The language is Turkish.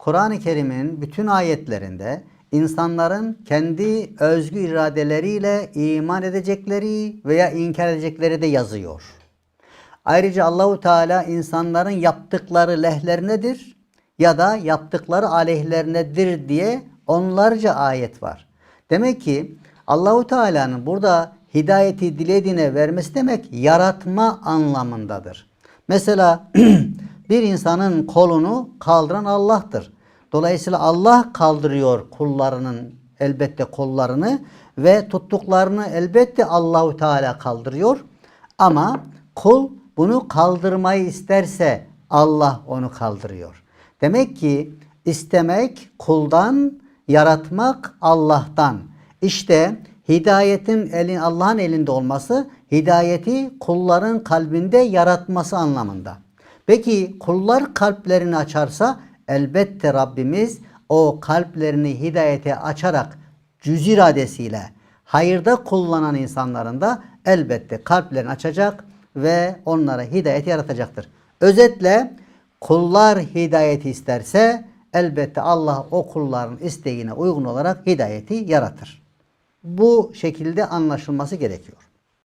Kur'an-ı Kerim'in bütün ayetlerinde insanların kendi özgü iradeleriyle iman edecekleri veya inkar edecekleri de yazıyor. Ayrıca Allahu Teala insanların yaptıkları lehlernedir ya da yaptıkları aleyhlernedir diye onlarca ayet var. Demek ki Allahu Teala'nın burada hidayeti dilediğine vermesi demek yaratma anlamındadır. Mesela bir insanın kolunu kaldıran Allah'tır. Dolayısıyla Allah kaldırıyor kullarının elbette kollarını ve tuttuklarını elbette Allahu Teala kaldırıyor. Ama kul bunu kaldırmayı isterse Allah onu kaldırıyor. Demek ki istemek kuldan, yaratmak Allah'tan. İşte hidayetin elin Allah'ın elinde olması hidayeti kulların kalbinde yaratması anlamında. Peki kullar kalplerini açarsa elbette Rabbimiz o kalplerini hidayete açarak cüz iradesiyle hayırda kullanan insanların da elbette kalplerini açacak ve onlara hidayet yaratacaktır. Özetle kullar hidayeti isterse elbette Allah o kulların isteğine uygun olarak hidayeti yaratır. Bu şekilde anlaşılması gerekiyor.